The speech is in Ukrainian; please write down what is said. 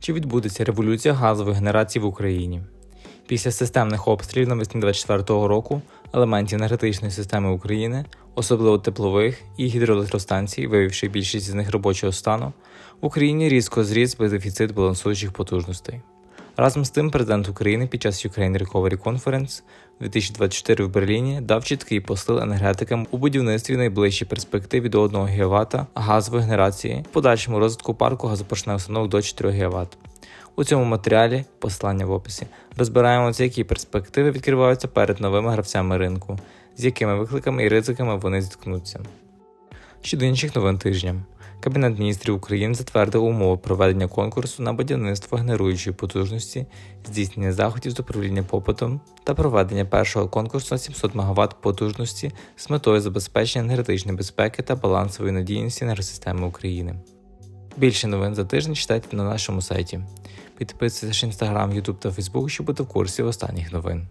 Чи відбудеться революція газової генерації в Україні? Після системних обстрілів навесні 2024 року елементів енергетичної системи України, особливо теплових і гідроелектростанцій, виявивши більшість з них робочого стану, в Україні різко зріс дефіцит балансуючих потужностей. Разом з тим, президент України під час Ukraine Recovery Conference 2024 в Берліні дав чіткий посил енергетикам у будівництві найближчій перспективі до 1 ГВт газової генерації, в подальшому розвитку парку газопоршневих установок до 4 ГВт. У цьому матеріалі, посилання в описі, розбираємося, які перспективи відкриваються перед новими гравцями ринку, з якими викликами і ризиками вони зіткнуться. Щодо інших новин тижня, Кабінет міністрів України затвердив умови проведення конкурсу на будівництво генеруючої потужності, здійснення заходів з управління попитом та проведення першого конкурсу на 700 МВт потужності з метою забезпечення енергетичної безпеки та балансової надійності енергосистеми України. Більше новин за тиждень читайте на нашому сайті. Підписуйтесь на інстаграм, Ютуб та Фейсбук, щоб бути в курсі останніх новин.